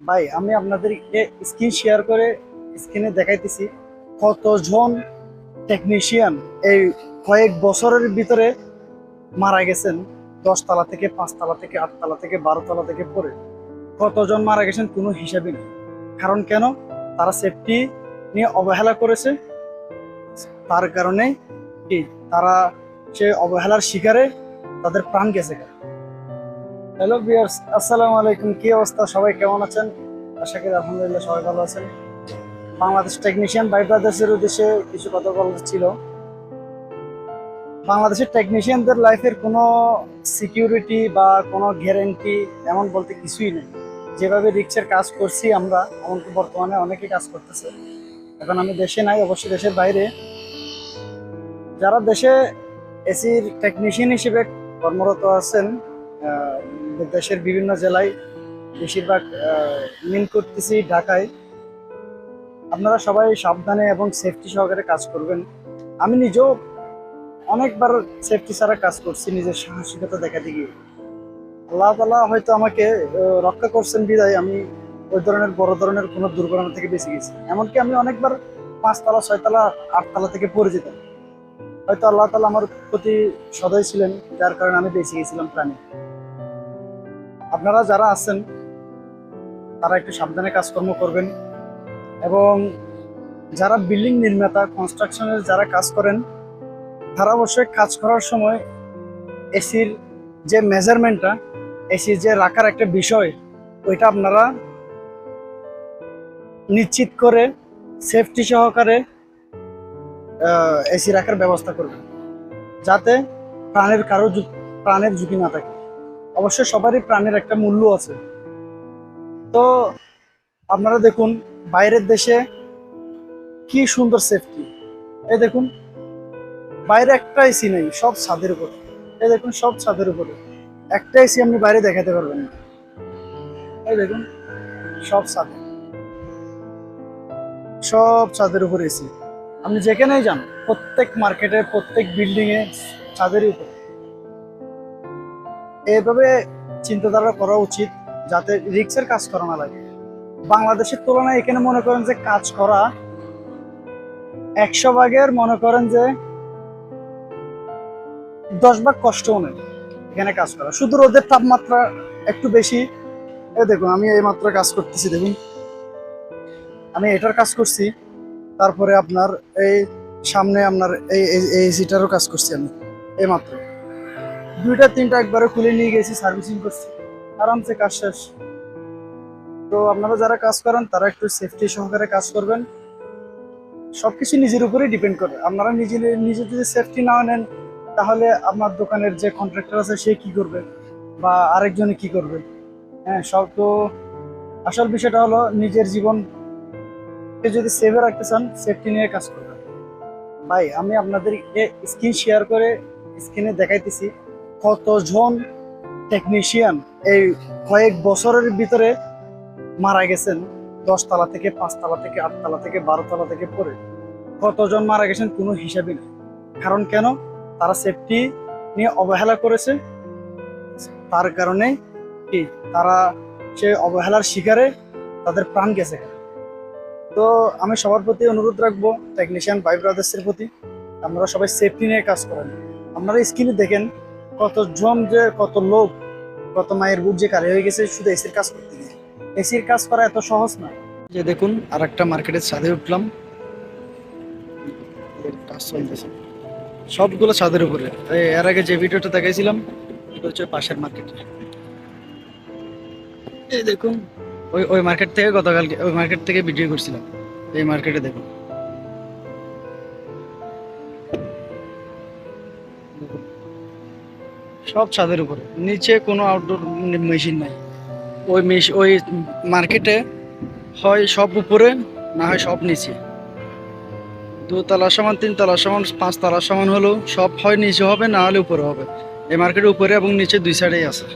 ভাই, আমি আপনাদেরকে স্ক্রিন শেয়ার করে স্ক্রিনে দেখাইতেছি কতজন টেকনিশিয়ান এই কয়েক বছরের ভিতরে মারা গেছেন, দশতলা থেকে পাঁচতলা থেকে আটতলা থেকে বারোতলা থেকে পরে। কতজন মারা গেছেন কোনো হিসাবই নেই। কারণ কেন? তারা সেফটি নিয়ে অবহেলা করেছে। তার কারণে কি? তারা সে অবহেলার শিকারে তাদের প্রাণ গেছে। হ্যালো বিয়ার্স আসসালামু আলাইকুম। কি অবস্থা? সবাই কেমন আছেন? আশা করি আলহামদুলিল্লাহ সবাই ভালো আছেন। বাংলাদেশ টেকনিশিয়ান বাই ব্রাদার্সের উদ্দেশ্যে কিছু কথা বলার ছিল। বাংলাদেশের টেকনিশিয়ানদের লাইফের কোনো সিকিউরিটি বা কোনো গ্যারেন্টি এমন বলতে কিছুই নেই। যেভাবে রিক্সের কাজ করছি আমরা, এমনকি বর্তমানে অনেকে কাজ করতেছে। এখন আমি দেশে নাই অবশ্যই দেশের বাইরে। যারা দেশে এসির টেকনিশিয়ান হিসেবে কর্মরত আছেন দেশের বিভিন্ন জেলায় বেশিরভাগ মিন করতেছি ঢাকায়। আপনারা সবাই সাবধানে এবং সেফটি সহকারে কাজ করবেন। আমি নিজেও অনেকবার সেফটি ছাড়া কাজ করছি, নিজের সাহসিকতা দেখাতে গিয়ে। আল্লাহ তালা হয়তো আমাকে রক্ষা করছেন বিদায়, আমি ওই ধরনের, বড় ধরনের কোনো দুর্ঘটনা থেকে বেঁচে গেছি। এমনকি আমি অনেকবার পাঁচতলা, ছয়তলা, আটতলা থেকে পড়ে যেতাম। হয়তো আল্লাহ তালা আমার প্রতি সদয় ছিলেন, যার কারণে আমি বেঁচে গেছিলাম প্রাণী। আপনারা যারা আছেন, তারা একটু সাবধানে কাজকর্ম করবেন এবং যারা বিল্ডিং নির্মাতা কনস্ট্রাকশনের যারা কাজ করেন, তারা অবশ্যই কাজ করার সময় এসির যে মেজারমেন্টটা এসির যে রাখার একটা বিষয়, ওইটা আপনারা নিশ্চিত করে সেফটি সহকারে এসি রাখার ব্যবস্থা করবেন, যাতে প্রাণের কারও প্রাণের ঝুঁকি না থাকে। অবশ্যই সবারই প্রাণের একটা মূল্য আছে। তো আপনারা দেখুন, বাইরের দেশে কি সুন্দর সেফটি এই দেখুন, বাইরে একটা সি নেই, সব ছাদের উপরে। এই দেখুন, সব ছাদের উপরে। একটা এসি আপনি বাইরে দেখাতে পারবেন না। এই দেখুন, সব ছাদে। সব ছাদের উপরে এসি। আপনি যেখানেই যান, প্রত্যেক মার্কেটে প্রত্যেক বিল্ডিং এ ছাদের উপরে। এইভাবে চিন্তাধারা করা উচিত যাতে রিক্সের কাজ করা না লাগে। বাংলাদেশের তুলনায় এখানে মনে করেন যে কাজ করা একশো ভাগের মনে করেন যে দশ ভাগ কষ্টও নেই এখানে কাজ করা। শুধু রোদের তাপমাত্রা একটু বেশি। এ দেখুন, আমি এই মাত্র কাজ করতেছি, দেখুন। আমি এটার কাজ করছি, তারপরে আপনার এই সামনে আপনার এই এসিটারও কাজ করছি আমি, এই মাত্র। দুইটা, তিনটা একবারে খুলে নিয়ে গেছি সার্ভিসিং করছি। আরামসে কাজ শেষ। তো আপনারা যারা কাজ করেন, তারা একটু সেফটি সহকারে কাজ করবেন। সবকিছু নিজের উপরেই ডিপেন্ড করে। আপনারা নিজে নিজে যদি সেফটি না নেন, তাহলে আপনার দোকানের যে কন্ট্রাক্টর আছে, সে কি করবে? বা আরেকজনে কি করবে? হ্যাঁ সব তো আসল বিষয়টা হলো, নিজের জীবনকে যদি সেভে রাখতে চান সেফটি নিয়ে কাজ করবেন। ভাই, আমি আপনাদেরকে স্ক্রিন শেয়ার করে, স্ক্রিনে দেখাইতেছি। কতজন টেকনিশিয়ান এই কয়েক বছরের ভিতরে মারা গেছেন? দশতলা থেকে পাঁচতলা থেকে আটতলা থেকে বারোতলা থেকে পরে। কতজন মারা গেছেন কোনো হিসাবই নেই। কারণ কেন? তারা সেফটি নিয়ে অবহেলা করেছে। তার কারণে কি? তারা সে অবহেলার শিকারে তাদের প্রাণ গেছে। তো আমি সবার প্রতি অনুরোধ রাখব টেকনিশিয়ান ভাই ব্রাদার্সের প্রতি, আপনারা সবাই সেফটি নিয়ে কাজ করেন। আপনারা স্ক্রিনে দেখেন কতজন যে, কত লোক কত মায়ের বুক যে কারে হয়ে গেছে, শুধু এসির কাজ করতে গিয়ে। এসির কাজ করা এত সহজ না। যে দেখুন আর একটা মার্কেটের ছাদে উঠলাম। কাজ চলতেছে সবগুলো ছাদের উপরে। এর আগে যে ভিডিওটা দেখাইছিলাম এটা হচ্ছে পাশের মার্কেটে। এই দেখুন, ওই ওই মার্কেট থেকে গতকালকে, ওই মার্কেট থেকে ভিডিও করছিলাম। এই মার্কেটে দেখুন। সব ছাদের উপরে। নিচে কোনো আউটডোর মেশিন নাই। ওই মেশিন ওই মার্কেটে হয় সব উপরে, না হয় সব নিচে। দুতলা সমান, তিনতলা সমান, পাঁচতলা সমান হলেও সব হয় নিচে হবে, না হলে উপরে হবে। এই মার্কেটের উপরে এবং নিচে দুই সাইডেই আছে।